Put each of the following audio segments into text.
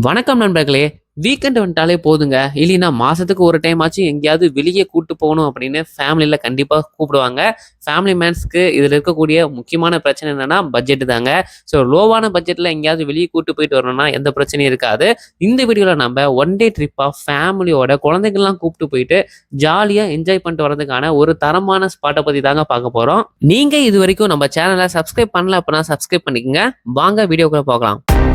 வணக்கம் நண்பர்களே. வீக்கெண்ட் வந்துட்டாலே போதுங்க. இல்லைன்னா மாதத்துக்கு ஒரு டைம் ஆச்சும் எங்கேயாவது வெளியே கூட்டு போகணும் அப்படின்னு ஃபேமிலியில் கண்டிப்பாக கூப்பிடுவாங்க. ஃபேமிலி மேன்ஸ்க்கு இதில் இருக்கக்கூடிய முக்கியமான பிரச்சனை என்னென்னா பட்ஜெட் தாங்க. ஸோ லோவான பட்ஜெட்டில் எங்கேயாவது வெளியே கூட்டு போயிட்டு வரணும்னா எந்த பிரச்சனையும் இருக்காது. இந்த வீடியோவில் நம்ம ஒன் டே ட்ரிப்பாக ஃபேமிலியோட குழந்தைங்கள்லாம் கூப்பிட்டு போயிட்டு ஜாலியாக என்ஜாய் பண்ணிட்டு வரதுக்கான ஒரு தரமான ஸ்பாட்டை பற்றி தாங்க பார்க்க போகிறோம் நீங்கள் இது வரைக்கும் நம்ம சேனலை சப்ஸ்கிரைப் பண்ணல அப்படின்னா சப்ஸ்கிரைப் பண்ணிக்கோங்க. வாங்க வீடியோக்குள்ளே பார்க்கலாம்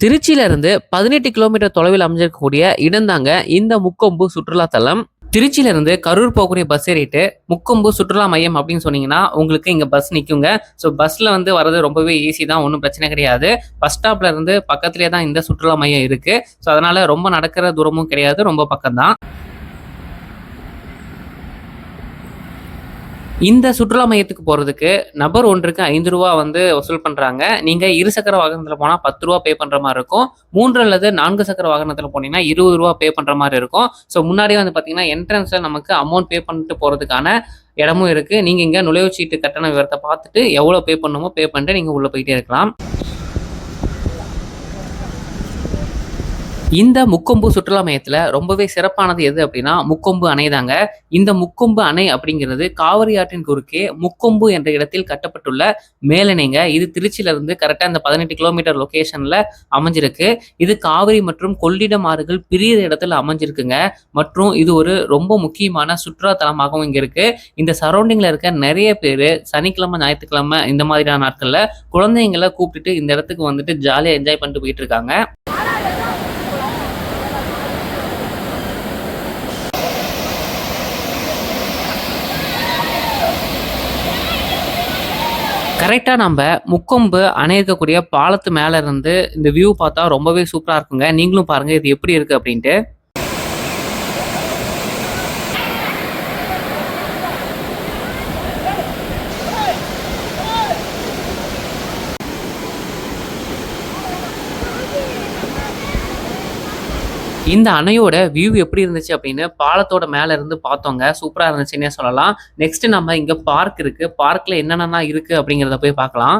திருச்சியிலிருந்து பதினெட்டு கிலோமீட்டர் தொலைவில் அமைஞ்சிருக்கக்கூடிய இடம்தாங்க இந்த முக்கொம்பு சுற்றுலா தலம். திருச்சியிலிருந்து கரூர் போகக்கூடிய பஸ் ஏறிட்டு முக்கொம்பு சுற்றுலா மையம் அப்படின்னு சொன்னீங்கன்னா உங்களுக்கு இங்கே பஸ் நிற்குங்க ஸோ பஸ்ஸில் வந்து வர்றது ரொம்பவே ஈஸி தான் ஒன்றும் பிரச்சனை கிடையாது. பஸ் ஸ்டாப்ல இருந்து பக்கத்துலேயே தான் இந்த சுற்றுலா மையம் இருக்குது ஸோ அதனால் ரொம்ப நடக்கிற தூரமும் கிடையாது ரொம்ப பக்கம் தான் இந்த சுற்றுலா மையத்துக்கு போகிறதுக்கு நபர் ஒன்றுக்கு ஐந்து ரூபா வந்து வசூல் பண்ணுறாங்க நீங்கள் இரு சக்கர வாகனத்தில் போனால் பத்து ரூபா பே பண்ணுற மாதிரி இருக்கும். மூன்று அல்லது நான்கு சக்கர வாகனத்தில் போனீங்கன்னா இருபது ரூபா பே பண்ணுற மாதிரி இருக்கும். ஸோ முன்னாடியே வந்து பார்த்தீங்கன்னா என்ட்ரன்ஸில் நமக்கு அமௌண்ட் பே பண்ணிட்டு போகிறதுக்கான இடமும் இருக்குது நீங்கள் இங்கே நுழைவுச்சீட்டு கட்டண விவரத்தை பார்த்துட்டு எவ்வளோ பே பண்ணணுமோ பே பண்ணிட்டு நீங்கள் உள்ளே போயிட்டே இருக்கலாம். இந்த முக்கொம்பு சுற்றுலா மையத்தில் ரொம்பவே சிறப்பானது எது அப்படின்னா முக்கொம்பு அணை தாங்க. இந்த முக்கொம்பு அணை அப்படிங்கிறது காவிரி ஆற்றின் குறுக்கே முக்கொம்பு என்ற இடத்தில் கட்டப்பட்டுள்ள மேலணைங்க இது திருச்சியிலிருந்து கரெக்டாக இந்த பதினெட்டு கிலோமீட்டர் லொக்கேஷனில் அமைஞ்சிருக்கு. இது காவிரி மற்றும் கொள்ளிடம் ஆறுகள் பிரியிற இடத்துல அமைஞ்சிருக்குங்க. மற்றும் இது ஒரு ரொம்ப முக்கியமான சுற்றுலா தலமாகவும் இங்கே இருக்கு. இந்த சரௌண்டிங்கில் இருக்க நிறைய பேர் சனிக்கிழமை ஞாயிற்றுக்கிழமை இந்த மாதிரியான நாட்களில் குழந்தைங்களை கூப்பிட்டுட்டு இந்த இடத்துக்கு வந்துட்டு ஜாலியாக என்ஜாய் பண்ணிட்டு போயிட்டு இருக்காங்க. கரெக்டாக நம்ம முக்கொம்பு அணை இருக்கக்கூடிய பாலத்து மேலே இருந்து இந்த வியூ பார்த்தா ரொம்பவே சூப்பராக இருக்குங்க. நீங்களும் பாருங்கள் இது எப்படி இருக்குது அப்படின்ட்டு. இந்த அணையோட வியூ எப்படி இருந்துச்சு அப்படின்னு பாலத்தோட மேல இருந்து பார்த்தோங்க. சூப்பரா இருந்துச்சுன்னே சொல்லலாம். நெக்ஸ்ட் நம்ம இங்க பார்க் இருக்கு. பார்க்ல என்னென்னலாம் இருக்கு அப்படிங்கிறத போய் பார்க்கலாம்.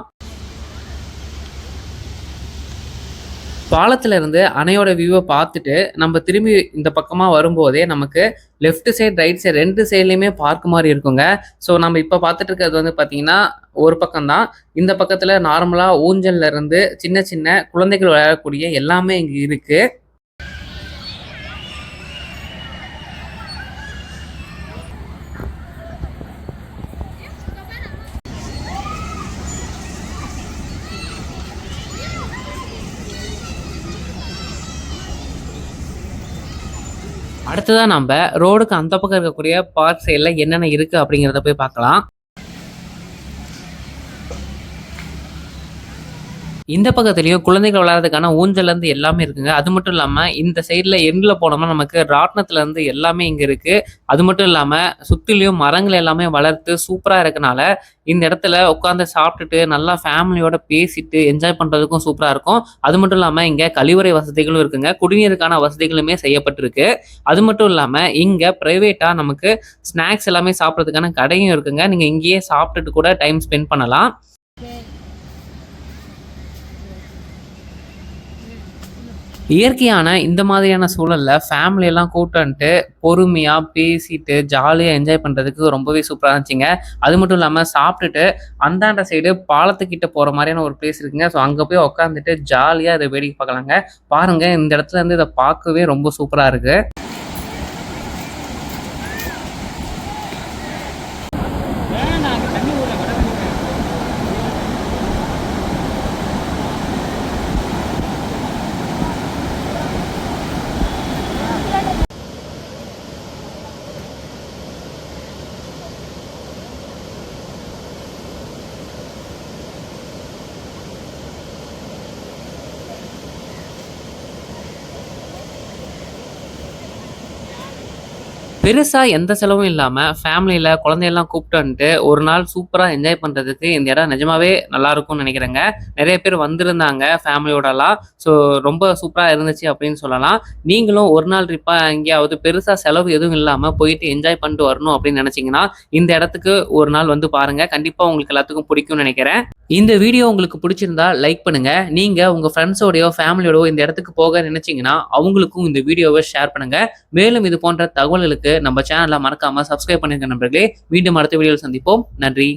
பாலத்தில் இருந்து அணையோட வியூவை பார்த்துட்டு நம்ம திரும்பி இந்த பக்கமாக வரும்போதே நமக்கு லெஃப்ட் சைடு ரைட் சைடு ரெண்டு சைட்லேயுமே பார்க் மாதிரி இருக்குங்க. ஸோ நம்ம இப்போ பார்த்துட்டு இருக்கிறது வந்து பார்த்தீங்கன்னா ஒரு பக்கம் தான். இந்த பக்கத்தில் நார்மலாக ஊஞ்சல்ல இருந்து சின்ன சின்ன குழந்தைகள் விளையாடக்கூடிய எல்லாமே இங்கே இருக்குது அடுத்ததான் நம்ம ரோடுக்கு அந்த பக்கம் இருக்கக்கூடிய பார்க் சைடில் என்னென்ன இருக்கு அப்படிங்கிறத போய் பார்க்கலாம். இந்த பக்கத்துலயும் குழந்தைகள் விளையாடுறதுக்கான ஊஞ்சல்ல இருந்து எல்லாமே இருக்குங்க. அது மட்டும் இல்லாம இந்த சைடில் எண்ட்ல போனோம்னா நமக்கு ராட்னத்துல இருந்து எல்லாமே இங்க இருக்கு. அது மட்டும் இல்லாம சுத்திலையும் மரங்கள் எல்லாமே வளர்த்து சூப்பரா இருக்கனால இந்த இடத்துல உட்காந்து சாப்பிட்டுட்டு நல்லா ஃபேமிலியோட பேசிட்டு என்ஜாய் பண்றதுக்கும் சூப்பரா இருக்கும். அது மட்டும் இல்லாம இங்க கழிவறை வசதிகளும் இருக்குங்க. குடிநீருக்கான வசதிகளுமே செய்யப்பட்டிருக்கு. அது மட்டும் இல்லாம இங்க பிரைவேட்டா நமக்கு ஸ்நாக்ஸ் எல்லாமே சாப்பிட்றதுக்கான கடையும் இருக்குங்க. நீங்க இங்கேயே சாப்பிட்டுட்டு கூட டைம் ஸ்பெண்ட் பண்ணலாம். இயற்கையான இந்த மாதிரியான சூழலில் ஃபேமிலியெல்லாம் கூட்டன்ட்டு பொறுமையாக பேசிட்டு ஜாலியாக என்ஜாய் பண்ணுறதுக்கு ரொம்பவே சூப்பராக இருந்துச்சுங்க. அது மட்டும் இல்லாமல் சாப்பிட்டுட்டு அந்தாண்ட சைடு பாலத்துக்கிட்ட போகிற மாதிரியான ஒரு பிளேஸ் இருக்குங்க. ஸோ அங்கே போய் உட்காந்துட்டு ஜாலியாக அதை வேடிக்கை பார்க்கலாங்க. பாருங்க இந்த இடத்துல இருந்து இதை பார்க்கவே ரொம்ப சூப்பராக இருக்குது பெருசாக எந்த செலவும் இல்லாமல் ஃபேமிலியில் குழந்தையெல்லாம் கூப்பிட்டு வந்துட்டு ஒரு நாள் சூப்பராக என்ஜாய் பண்ணுறதுக்கு இந்த இடம் நிஜமாவே நல்லா இருக்கும்னு நினைக்கிறேங்க. நிறைய பேர் வந்திருந்தாங்க ஃபேமிலியோடலாம் ஸோ ரொம்ப சூப்பராக இருந்துச்சு அப்படின்னு சொல்லலாம். நீங்களும் ஒரு நாள் ட்ரிப்பாக எங்கேயாவது பெருசாக செலவு எதுவும் இல்லாமல் போயிட்டு என்ஜாய் பண்ணிட்டு வரணும் அப்படின்னு நினச்சிங்கன்னா இந்த இடத்துக்கு ஒரு நாள் வந்து பாருங்கள் கண்டிப்பாக உங்களுக்கு எல்லாத்துக்கும் பிடிக்கும்னு நினைக்கிறேன். இந்த வீடியோ உங்களுக்கு பிடிச்சிருந்தா லைக் பண்ணுங்க. நீங்க உங்க ஃப்ரெண்ட்ஸோடையோ ஃபேமிலியோடயோ இந்த இடத்துக்கு போக நினைச்சீங்கன்னா அவங்களுக்கும் இந்த வீடியோவை ஷேர் பண்ணுங்க. மேலும் இது போன்ற தகவல்களுக்கு நம்ம சேனலை மறக்காம சப்ஸ்கிரைப் பண்ணிருக்க நண்பர்களே. மீண்டும் அடுத்த வீடியோவில் சந்திப்போம். நன்றி.